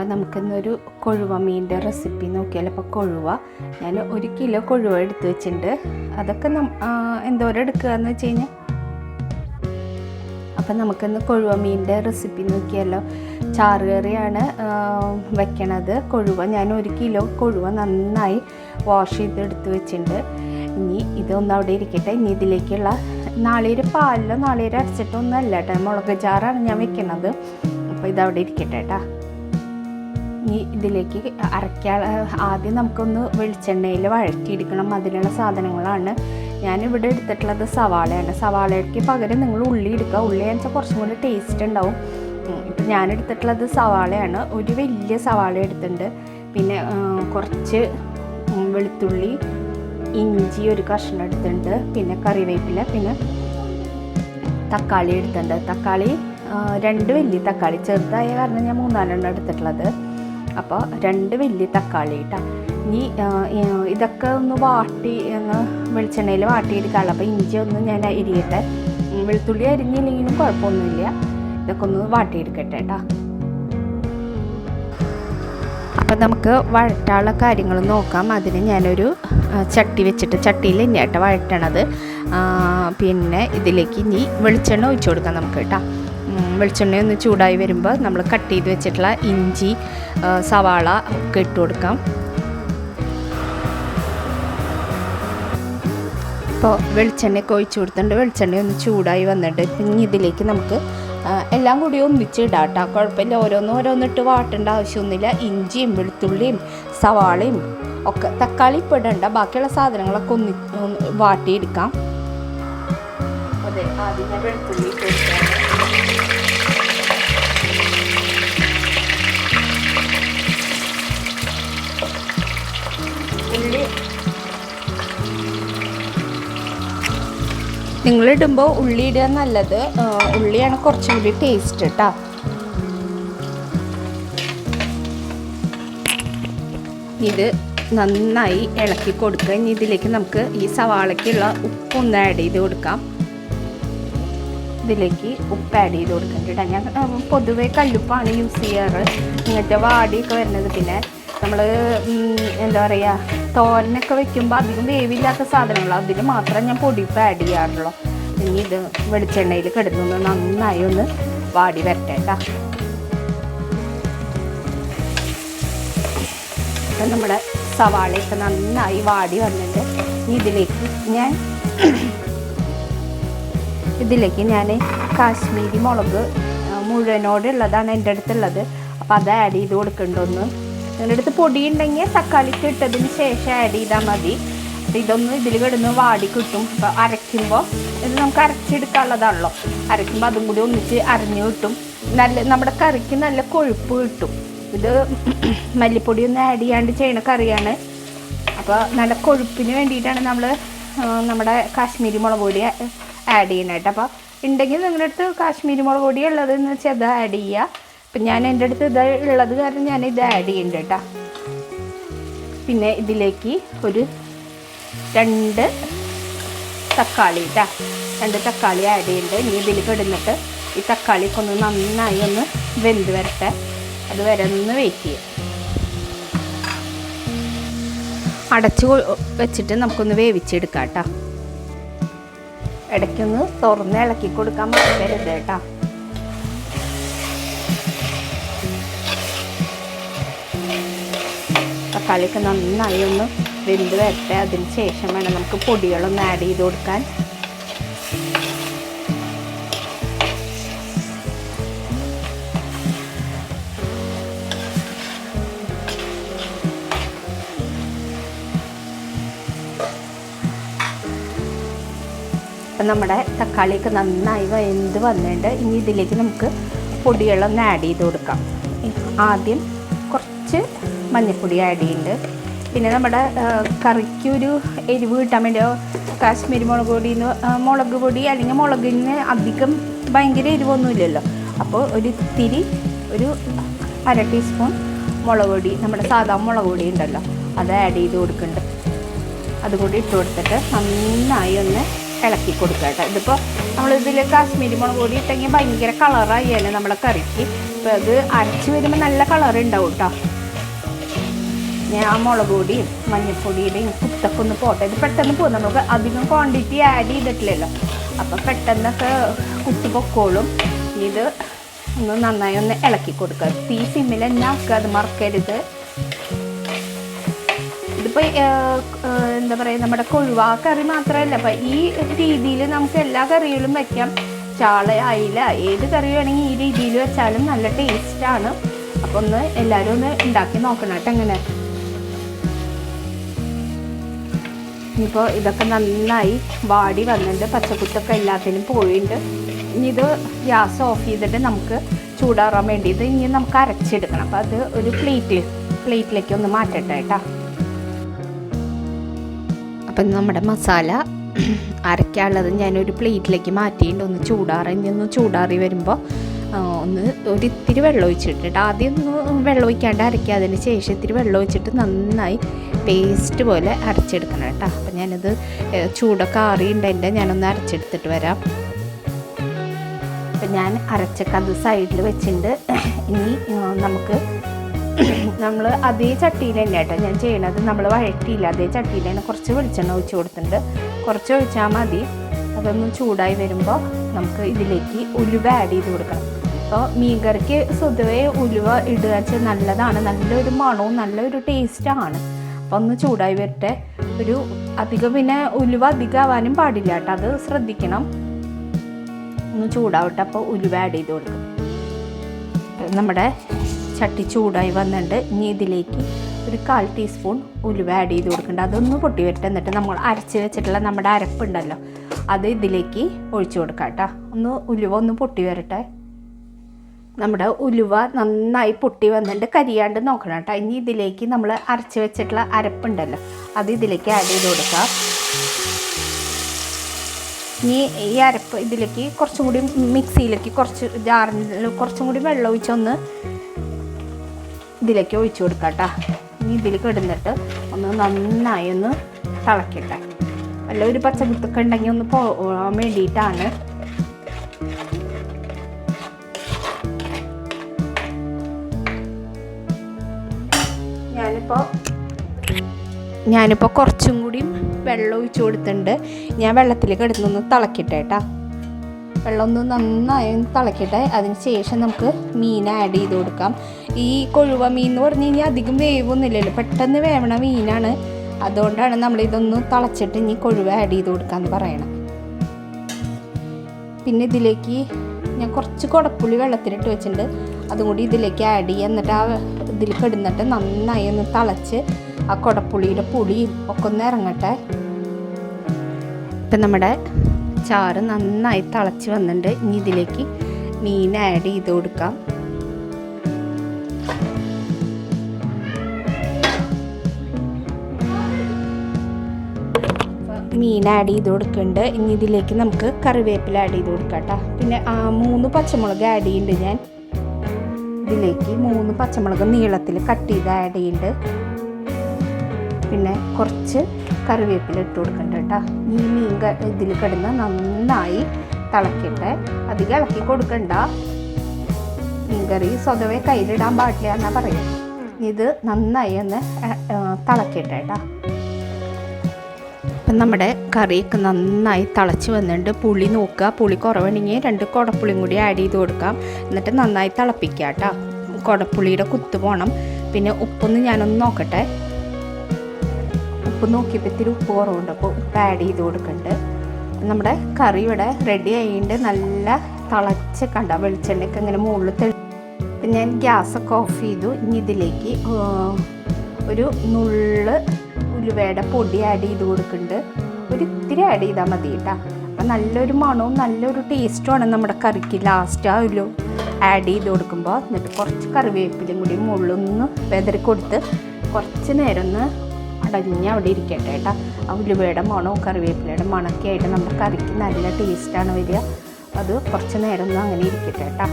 അപ്പം നമുക്കിന്നൊരു കൊഴുവ മീനിന്റെ റെസിപ്പി നോക്കിയാൽ അപ്പോൾ കൊഴുവ ഞാൻ ഒരു കിലോ കൊഴുവ എടുത്ത് വെച്ചിട്ടുണ്ട്. അതൊക്കെ നം എന്തോരം എടുക്കുക എന്ന് വെച്ച് കഴിഞ്ഞാൽ? അപ്പം നമുക്കിന്ന് കൊഴുവ മീനിന്റെ റെസിപ്പി നോക്കിയാലോ? ചാറുകറിയാണ് വെക്കണത്. കൊഴുവ ഞാൻ ഒരു കിലോ കൊഴുവ നന്നായി വാഷ് ചെയ്ത് എടുത്ത് വെച്ചിട്ടുണ്ട്. ഇനി ഇതൊന്നും അവിടെ ഇരിക്കട്ടെ. ഇനി ഇതിലേക്കുള്ള നാളീര് പാലിലോ നാളീര് അരച്ചിട്ടൊന്നും അല്ല കേട്ടോ. മുളക് ചാറാണ് ഞാൻ വെക്കണത്. അപ്പോൾ ഇതവിടെ ഇരിക്കട്ടെ കേട്ടോ. ഇനി ഇതിലേക്ക് അരയ്ക്കാൻ ആദ്യം നമുക്കൊന്ന് വെളിച്ചെണ്ണയിൽ വഴറ്റിയെടുക്കണം. അതിനുള്ള സാധനങ്ങളാണ് ഞാൻ ഇവിടെ എടുത്തിട്ടുള്ളത് സവാളയാണ്. സവാളയ്ക്ക് പകരം നിങ്ങൾ ഉള്ളി എടുക്കുക. ഉള്ളി വെച്ചാൽ കുറച്ചും കൂടി ടേസ്റ്റ് ഉണ്ടാവും. ഇപ്പം ഞാൻ എടുത്തിട്ടുള്ളത് സവാളയാണ്. ഒരു വലിയ സവാള എടുത്തിട്ടുണ്ട്. പിന്നെ കുറച്ച് വെളുത്തുള്ളി ഇഞ്ചി ഒരു കഷ്ണം എടുത്തിട്ടുണ്ട്. പിന്നെ കറിവേപ്പില പിന്നെ തക്കാളി എടുത്തിട്ടുണ്ട്. തക്കാളി രണ്ട് വലിയ തക്കാളി. ചെറുതായ കാരണം ഞാൻ മൂന്നാലെണ്ണം എടുത്തിട്ടുള്ളത്. അപ്പോൾ രണ്ട് വലിയ തക്കാളി ഇട്ടാ. ഇനി ഇതൊക്കെ ഒന്ന് വാട്ടി ഒന്ന് വെളിച്ചെണ്ണയിൽ എടുക്കാനുള്ള അപ്പോൾ ഇഞ്ചി ഒന്ന് ഞാൻ അരിയട്ടെ. വെളുത്തുള്ളി അരിഞ്ഞില്ലെങ്കിലും കുഴപ്പമൊന്നുമില്ല. ഇതൊക്കെ ഒന്ന് വാട്ടിയെടുക്കട്ടെ കേട്ടോ. അപ്പം നമുക്ക് വഴറ്റാനുള്ള കാര്യങ്ങൾ നോക്കാം. അതിന് ഞാനൊരു ചട്ടി വെച്ചിട്ട് ചട്ടിയിൽ തന്നെയാട്ടോ വഴറ്റണത്. പിന്നെ ഇതിലേക്ക് ഇനി വെളിച്ചെണ്ണ ഒഴിച്ചു കൊടുക്കാം നമുക്ക് കേട്ടോ. വെളിച്ചെണ്ണ ഒന്ന് ചൂടായി വരുമ്പോൾ നമ്മൾ കട്ട് ചെയ്ത് വെച്ചിട്ടുള്ള ഇഞ്ചി സവാള ഒക്കെ ഇട്ട് കൊടുക്കാം. ഇപ്പോൾ വെളിച്ചെണ്ണയൊക്കെ ഒഴിച്ചു കൊടുത്തിട്ടുണ്ട്. വെളിച്ചെണ്ണ ഒന്ന് ചൂടായി വന്നിട്ട് ഇനി ഇതിലേക്ക് നമുക്ക് എല്ലാം കൂടി ഒന്നിച്ച് ഇടാം കേട്ടോ. കുഴപ്പമില്ല. ഓരോന്നും ഓരോന്നിട്ട് വാട്ടേണ്ട ആവശ്യമൊന്നുമില്ല. ഇഞ്ചിയും വെളുത്തുള്ളിയും സവാളയും ഒക്കെ തക്കാളി ഇപ്പോൾ ഇടണ്ട. ബാക്കിയുള്ള സാധനങ്ങളൊക്കെ ഒന്ന് വാട്ടിയെടുക്കാം. അതെ ആദ്യം വെളുത്തുള്ളി കൊടുക്കാം. നിങ്ങളിടുമ്പോൾ ഉള്ളി ഇടുക നല്ലത്. ഉള്ളിയാണ് കുറച്ചും കൂടി ടേസ്റ്റ് കേട്ടോ ഇത് നന്നായി ഇളക്കി കൊടുക്കുക. ഇനി ഇതിലേക്ക് നമുക്ക് ഈ സവാളയ്ക്കുള്ള ഉപ്പൊന്ന് ആഡ് ചെയ്ത് കൊടുക്കാം. ഇതിലേക്ക് ഉപ്പ് ആഡ് ചെയ്ത് കൊടുക്കുന്നുണ്ട് ഞാൻ ആ, പൊതുവേ കല്ലുപ്പാണ് യൂസ് ചെയ്യാറ്. ഇങ്ങനത്തെ വാടിയൊക്കെ വരുന്നത് പിന്നെ നമ്മൾ എന്താ പറയുക തോരനൊക്കെ വെക്കുമ്പോൾ അധികം വേവില്ലാത്ത സാധനങ്ങളോ. അതിൽ മാത്രം ഞാൻ പൊടിപ്പ് ആഡ് ചെയ്യാറുള്ളൂ. ഇനി ഇത് വെളിച്ചെണ്ണയിൽ കിടന്നു നന്നായി ഒന്ന് വാടി വരട്ടെ കേട്ടോ നമ്മുടെ സവാളയൊക്കെ നന്നായി വാടി വന്നിട്ട് ഇതിലേക്ക് ഞാൻ ഇതിലേക്ക് ഞാൻ കാശ്മീരി മുളക് മുഴുവനോടുള്ളതാണ് എന്റെ അടുത്തുള്ളത്. അപ്പോൾ അത് ആഡ് ചെയ്ത് കൊടുക്കണ്ടൊന്ന്. നിങ്ങളുടെ അടുത്ത് പൊടി ഉണ്ടെങ്കിൽ തക്കാളിക്ക് ഇട്ടതിന് ശേഷം ആഡ് ചെയ്താൽ മതി. അപ്പോൾ ഇതൊന്ന് ഇതിൽ കിടന്ന് വാടി കിട്ടും. അപ്പോൾ അരയ്ക്കുമ്പോൾ ഇത് നമുക്ക് അരച്ചെടുക്കാനുള്ളതാണല്ലോ. അരയ്ക്കുമ്പോൾ അതും കൂടി ഒന്നിച്ച് അരഞ്ഞു കിട്ടും. നല്ല നമ്മുടെ കറിക്ക് നല്ല കൊഴുപ്പ് കിട്ടും. ഇത് മല്ലിപ്പൊടി ഒന്നും ആഡ് ചെയ്യാണ്ട് ചെയ്യണ കറിയാണ്. അപ്പോൾ നല്ല കൊഴുപ്പിന് വേണ്ടിയിട്ടാണ് നമ്മൾ നമ്മുടെ കാശ്മീരി മുളക് പൊടി ആഡ് ചെയ്യുന്നത് അപ്പോൾ ഉണ്ടെങ്കിൽ നിങ്ങളുടെ അടുത്ത് കാശ്മീരി മുളക് പൊടി ഉള്ളതെന്ന് വെച്ചാൽ അത് ആഡ് ചെയ്യുക. അപ്പം ഞാൻ എന്റെ അടുത്ത് ഇത് ഉള്ളത് കാരണം ഞാൻ ഇത് ആഡ് ചെയ്യുന്നുണ്ട് കേട്ടോ. പിന്നെ ഇതിലേക്ക് ഒരു രണ്ട് തക്കാളി കേട്ടോ. രണ്ട് തക്കാളി ആഡ് ചെയ്യുന്നുണ്ട്. ഇനി ഇതിൽ കിടന്നിട്ട് ഈ തക്കാളിക്ക് ഒന്ന് നന്നായി ഒന്ന് വെന്ത് വരട്ടെ. അത് വരെ ഒന്ന് വെയിറ്റ് ചെയ്യാം. അടച്ച് വെച്ചിട്ട് നമുക്കൊന്ന് വേവിച്ചെടുക്കാം കേട്ടോ. ഇടയ്ക്കൊന്ന് തുറന്ന് ഇളക്കി കൊടുക്കാൻ മറക്കരുത് കേട്ടോ. തക്കാളിയൊക്കെ നന്നായി ഒന്ന് വെന്ത് വരട്ടെ. അതിന് ശേഷം വേണം നമുക്ക് പൊടികളൊന്ന് ആഡ് ചെയ്ത് കൊടുക്കാൻ. അപ്പം നമ്മുടെ തക്കാളിയൊക്കെ നന്നായി വെന്ത് വന്നിട്ട് ഇനി ഇതിലേക്ക് നമുക്ക് പൊടികളൊന്ന് ആഡ് ചെയ്ത് കൊടുക്കാം. ആദ്യം കുറച്ച് മഞ്ഞൾപ്പൊടി ആഡ് ചെയ്യുന്നുണ്ട് പിന്നെ നമ്മുടെ കറിക്കൊരു എരിവ് കിട്ടാൻ വേണ്ടി കാശ്മീരി മുളക് പൊടി മുളക് പൊടി അല്ലെങ്കിൽ മുളകിന് അധികം ഭയങ്കര എരിവൊന്നുമില്ലല്ലോ അപ്പോൾ ഒരു ഇത്തിരി ഒരു അര ടീസ്പൂൺ മുളക് പൊടി നമ്മുടെ സാധാ മുളക് പൊടി ഉണ്ടല്ലോ അത് ആഡ് ചെയ്ത് കൊടുക്കുന്നുണ്ട്. അതുകൂടി ഇട്ട് കൊടുത്തിട്ട് നന്നായി ഒന്ന് ഇളക്കി കൊടുക്കുക കേട്ടോ. ഇതിപ്പോൾ നമ്മളിതിൽ കാശ്മീരി മുളക് പൊടി ഇട്ടെങ്കിൽ ഭയങ്കര കളറായി തന്നെ നമ്മുടെ കറിക്ക്. അപ്പോൾ അത് അരച്ച് വരുമ്പോൾ നല്ല കളർ ഉണ്ടാവും കേട്ടോ. ഞാൻ ആ മുളക് പൊടിയും മഞ്ഞൾപ്പൊടിയുടെയും കുത്തൊക്കെ ഒന്ന് പോട്ടെ. ഇത് പെട്ടെന്ന് പോകും നമുക്ക് അധികം ക്വാണ്ടിറ്റി ആഡ് ചെയ്തിട്ടില്ലല്ലോ. അപ്പം പെട്ടെന്നൊക്കെ കുത്തി പൊക്കോളും. ഇത് ഒന്ന് നന്നായി ഒന്ന് ഇളക്കി കൊടുക്കുക. തീ സിമ്മിൽ തന്നെ ആക്കുക. അത് മറക്കരുത്. ഇതിപ്പോൾ എന്താ പറയുക നമ്മുടെ കൊഴുവാ കറി മാത്രമല്ല. അപ്പം ഈ രീതിയിൽ നമുക്ക് എല്ലാ കറികളും വയ്ക്കാം ചാള അയില ഏത് കറി വേണമെങ്കിൽ ഈ രീതിയിൽ വെച്ചാലും നല്ല ടേസ്റ്റാണ് അപ്പോൾ ഒന്ന് എല്ലാവരും ഒന്ന് ഉണ്ടാക്കി നോക്കണം കേട്ടോ എങ്ങനെ ഇനിയിപ്പോൾ ഇതൊക്കെ നന്നായി വാടി വന്നിട്ട് പച്ചക്കുത്തൊക്കെ എല്ലാത്തിനും പോയിട്ടുണ്ട്. ഇനി ഇത് ഗ്യാസ് ഓഫ് ചെയ്തിട്ട് നമുക്ക് ചൂടാറാൻ വേണ്ടി ഇത് ഇനി നമുക്ക് അരച്ചെടുക്കണം. അപ്പോൾ അത് ഒരു പ്ലേറ്റിൽ പ്ലേറ്റിലേക്ക് ഒന്ന് മാറ്റട്ടെ കേട്ടോ. അപ്പം നമ്മുടെ മസാല അരയ്ക്കാനുള്ളത് ഞാനൊരു പ്ലേറ്റിലേക്ക് മാറ്റിയിട്ട് ഒന്ന് ചൂടാറി ഇനി ഒന്ന് ചൂടാറി വരുമ്പോൾ ഒന്ന് ഒരു ഇത്തിരി വെള്ളം ഒഴിച്ചിട്ടിട്ട് ആദ്യം ഒന്ന് വെള്ളം ഒഴിക്കാണ്ട് അരയ്ക്കുക അതിന് ശേഷം ഇത്തിരി വെള്ളം ഒഴിച്ചിട്ട് നന്നായി പേസ്റ്റ് പോലെ അരച്ചെടുക്കണം കേട്ടോ. അപ്പം ഞാനത് ചൂടൊക്കെ ആറിയുണ്ടെന്റെ ഞാനൊന്ന് അരച്ചെടുത്തിട്ട് വരാം. അപ്പം ഞാൻ അരച്ചൊക്കെ അത് സൈഡിൽ വെച്ചിട്ടുണ്ട് ഇനി നമുക്ക് നമ്മൾ അതേ ചട്ടിയിൽ തന്നെ കേട്ടോ. ഞാൻ ചെയ്യണത് നമ്മൾ വഴറ്റിയില്ല. അതേ ചട്ടിയിൽ തന്നെ കുറച്ച് വെളിച്ചെണ്ണ ഒഴിച്ച് കൊടുത്തിട്ടുണ്ട്. കുറച്ച് ഒഴിച്ചാൽ മതി. അതൊന്ന് ചൂടായി വരുമ്പോൾ നമുക്ക് ഇതിലേക്ക് ഉലുവ ആഡ് ചെയ്ത് കൊടുക്കണം. അപ്പോൾ മീൻകറിക്ക് സ്വതവേ ഉലുവ ഇടുക വെച്ചാൽ നല്ലതാണ്. നല്ലൊരു മണവും നല്ലൊരു ടേസ്റ്റാണ് ഒന്ന് ചൂടായി വരട്ടെ. ഒരു അധികം പിന്നെ ഉലുവ അധികം ആവാനും പാടില്ല കേട്ടോ. അത് ശ്രദ്ധിക്കണം. ഒന്ന് ചൂടാവട്ടെ. അപ്പോൾ ഉലുവ ആഡ് ചെയ്ത് കൊടുക്കും. നമ്മുടെ ചട്ടി ചൂടായി വന്നിട്ട് ഇനി ഇതിലേക്ക് ഒരു കാൽ ടീസ്പൂൺ ഉലുവ ആഡ് ചെയ്ത് കൊടുക്കേണ്ട. അതൊന്ന് പൊട്ടി വരട്ടെ. എന്നിട്ട് നമ്മൾ അരച്ച് വെച്ചിട്ടുള്ള നമ്മുടെ അരപ്പുണ്ടല്ലോ അത് ഇതിലേക്ക് ഒഴിച്ചു കൊടുക്കാം കേട്ടോ. ഒന്ന് ഉലുവ ഒന്ന് പൊട്ടി വരട്ടെ. നമ്മുടെ ഉലുവ നന്നായി പൊട്ടി വന്നിട്ട് കരിയാണ്ട് നോക്കണം കേട്ടോ. ഇനി ഇതിലേക്ക് നമ്മൾ അരച്ച് വെച്ചിട്ടുള്ള അരപ്പുണ്ടല്ലോ. അത് ഇതിലേക്ക് ആഡ് ചെയ്ത് കൊടുക്കാം. ഇനി ഈ അരപ്പ് ഇതിലേക്ക് കുറച്ചും കൂടി മിക്സിയിലേക്ക് കുറച്ച് ജാറിൽ കുറച്ചും കൂടി വെള്ളം ഒഴിച്ചൊന്ന് ഇതിലേക്ക് ഒഴിച്ചു കൊടുക്കാം കേട്ടോ. ഇനി ഇതിലേക്ക് ഇടുന്നിട്ട് ഒന്ന് നന്നായി ഒന്ന് തിളക്കട്ടെ. വല്ല ഒരു പച്ചമുത്തൊക്കെ ഉണ്ടെങ്കിൽ ഒന്ന് പോകാൻ വേണ്ടിയിട്ടാണ് ഞാനിപ്പോൾ കുറച്ചും കൂടി വെള്ളം ഒഴിച്ച് കൊടുത്തിട്ടുണ്ട്. ഞാൻ വെള്ളത്തിലേക്ക് എടുത്തൊന്ന് തിളക്കിട്ടെ കേട്ടോ. വെള്ളം ഒന്ന് നന്നായി തിളക്കട്ടെ. അതിന് ശേഷം നമുക്ക് മീൻ ആഡ് ചെയ്ത് കൊടുക്കാം. ഈ കൊഴുവ മീൻ എന്ന് പറഞ്ഞു കഴിഞ്ഞാൽ അധികം വേവൊന്നുമില്ലല്ലോ. പെട്ടെന്ന് വേവണ മീനാണ്. അതുകൊണ്ടാണ് നമ്മൾ ഇതൊന്ന് തിളച്ചിട്ട് ഇനി കൊഴുവ ആഡ് ചെയ്ത് കൊടുക്കാമെന്ന് പറയണം. പിന്നെ ഇതിലേക്ക് ഞാൻ കുറച്ച് കുടപ്പുളി വെള്ളത്തിലിട്ട് വെച്ചിട്ടുണ്ട്. അതും കൂടി ഇതിലേക്ക് ആഡ് ചെയ്യുക എന്നിട്ട് ആ ഇതിൽ കിടന്നിട്ട് നന്നായി ഒന്ന് തിളച്ച് ആ കുടപ്പുളിയുടെ പുളിയും ഒക്കെ ഒന്ന് ഇറങ്ങട്ടെ. ഇപ്പം നമ്മുടെ ചാറ് നന്നായി തിളച്ച് വന്നിട്ടുണ്ട്. ഇനി ഇതിലേക്ക് മീൻ ആഡ് ചെയ്ത് കൊടുക്കാം. മീൻ ആഡ് ചെയ്ത് കൊടുക്കുന്നുണ്ട്. ഇനി ഇതിലേക്ക് നമുക്ക് കറിവേപ്പില ആഡ് ചെയ്ത് കൊടുക്കാം പിന്നെ ആ മൂന്ന് പച്ചമുളക് ആഡ് ചെയ്യുന്നുണ്ട് ഞാൻ. ഇതിലേക്ക് മൂന്ന് പച്ചമുളക് നീളത്തിൽ കട്ട് ചെയ്ത് ആഡ് ചെയ്യുന്നുണ്ട് പിന്നെ കുറച്ച് കറിവേപ്പില ഇട്ട് കൊടുക്കണ്ട കേട്ടോ. ഈ മീൻ ഇതിൽ കിടന്ന് നന്നായി തിളക്കട്ടെ. അധികം ഇളക്കി കൊടുക്കണ്ട. മീൻകറി സ്വതവേ കയ്യിലിടാൻ പാടില്ല എന്നാ പറയും. ഇത് നന്നായി ഒന്ന് തിളക്കട്ടെ കേട്ടോ. അപ്പം നമ്മുടെ കറിയൊക്കെ നന്നായി തിളച്ച് വന്നിട്ടുണ്ട്. പുളി നോക്കുക. പുളി കുറവുണ്ടെങ്കിൽ രണ്ട് കുടപ്പുളിയും കൂടി ആഡ് ചെയ്ത് കൊടുക്കാം. എന്നിട്ട് നന്നായി തിളപ്പിക്കുക കേട്ടോ. കുടപ്പുളിയുടെ കുത്ത് പോകണം പിന്നെ ഉപ്പൊന്ന് ഞാനൊന്ന് നോക്കട്ടെ. ഉപ്പ് നോക്കിയപ്പോൾ ഇത്തിരി ഉപ്പ് കുറവുണ്ട് അപ്പോൾ ഉപ്പ് ആഡ് ചെയ്ത് കൊടുക്കുന്നുണ്ട് നമ്മുടെ കറി ഇവിടെ റെഡി ആയിട്ട് നല്ല തിളച്ച് കണ്ട വെളിച്ചെണ്ണയൊക്കെ ഇങ്ങനെ മുകളിൽ തെളി അപ്പം ഞാൻ ഗ്യാസൊക്കെ ഓഫ് ചെയ്തു. ഇനി ഇതിലേക്ക് ഒരു നുള്ള് ഉലുവയുടെ പൊടി ആഡ് ചെയ്ത് കൊടുക്കുന്നുണ്ട് ഒരു ഇത്തിരി ആഡ് ചെയ്താൽ മതി കേട്ടോ. അപ്പം നല്ലൊരു മണവും നല്ലൊരു ടേസ്റ്റുമാണ് നമ്മുടെ കറിക്ക് ലാസ്റ്റ് ആ ഒരു ആഡ് ചെയ്ത് കൊടുക്കുമ്പോൾ എന്നിട്ട് കുറച്ച് കറിവേപ്പിലും കൂടി മുള്ളൊന്ന് വെതറി കൊടുത്ത് കുറച്ച് നേരം ഒന്ന് അടഞ്ഞ് അവിടെ ഇരിക്കട്ടെ കേട്ടോ. ആ ഉലുവയുടെ മണവും കറിവേപ്പിലയുടെ മണമൊക്കെ ആയിട്ട് നമ്മുടെ കറിക്ക് നല്ല ടേസ്റ്റാണ് വരിക. അത് കുറച്ച് നേരം ഒന്ന് അങ്ങനെ ഇരിക്കട്ടെ കേട്ടോ.